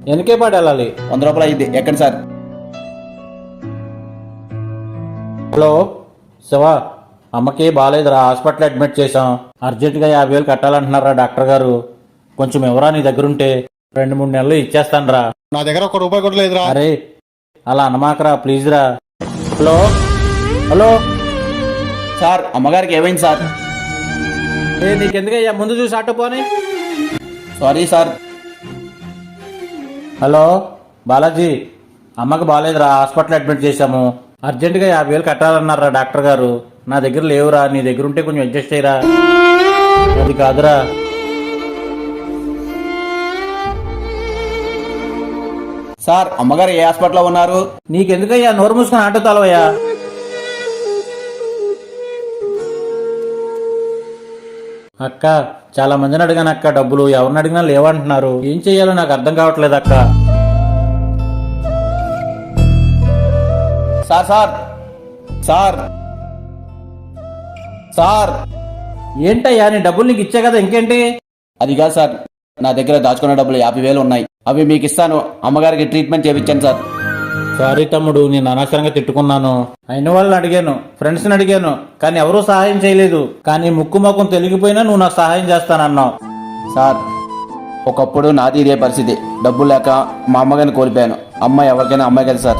వెనకే పాటు వెళ్ళాలి వంద రూపాయలు అయింది ఎక్కండి సార్. హలో శివ అమ్మకి బాగాలేదురా హాస్పిటల్ అడ్మిట్ చేసాం అర్జెంటుగా యాభై వేలు కట్టాలంటున్నారా డాక్టర్ గారు? కొంచెం ఎవరా నీ దగ్గర ఉంటే రెండు మూడు నెలలు ఇచ్చేస్తానురా. నా దగ్గర ఒక రూపాయి కూడా లేదురా. అరే అలా అనమాకరా ప్లీజ్ రా హలో హలో. సార్ అమ్మగారికి ఏమైంది సార్? ఏ నీకెందుకయ్యా? ముందు చూసి అట్టు పోనీ. Sorry sir. హలో బాలాజీ. అమ్మకి బాగాలేదురా హాస్పిటల్ అడ్మిట్ చేశాము. అర్జెంటుగా యాభై వేలు కట్టాలన్నారా డాక్టర్ గారు. నా దగ్గర లేవురా నీ దగ్గర ఉంటే కొంచెం అడ్జస్ట్ అయ్యరా అది కాదురా. సార్ అమ్మగారు ఏ హాస్పిటల్లో ఉన్నారు? నీకెందుకయ్యా నోరు మూసుకొని ఆటో తాలవయ్యా? అక్క చాలా మందిని అడిగాను అక్క డబ్బులు ఎవరిని అడిగినా లేవంటున్నారు. ఏం చెయ్యాలో నాకు అర్థం కావట్లేదు అక్క. Sir sir sir sir. ఏంటయ్యా నీ డబ్బులు నీకు ఇచ్చా కదా ఇంకేంటి? అది కాదు సార్. నా దగ్గర దాచుకున్న డబ్బులు యాభై వేలు ఉన్నాయి. అవి మీకు ఇస్తాను. అమ్మగారికి ట్రీట్మెంట్ చేయించాను సార్. సారీ తమ్ముడు నేను అనవసరంగా తిట్టుకున్నాను. అయిన వాళ్ళని అడిగాను ఫ్రెండ్స్ని అడిగాను కానీ ఎవరూ సహాయం చేయలేదు. కానీ ముక్కు మొక్కం తెలిగిపోయినా నువ్వు నాకు సహాయం చేస్తానన్నావు. సార్ ఒకప్పుడు నాది ఇదే పరిస్థితి. డబ్బు లేక మా అమ్మగారిని కోల్పోయాను. అమ్మ ఎవరికైనా అమ్మాయి కదా సార్.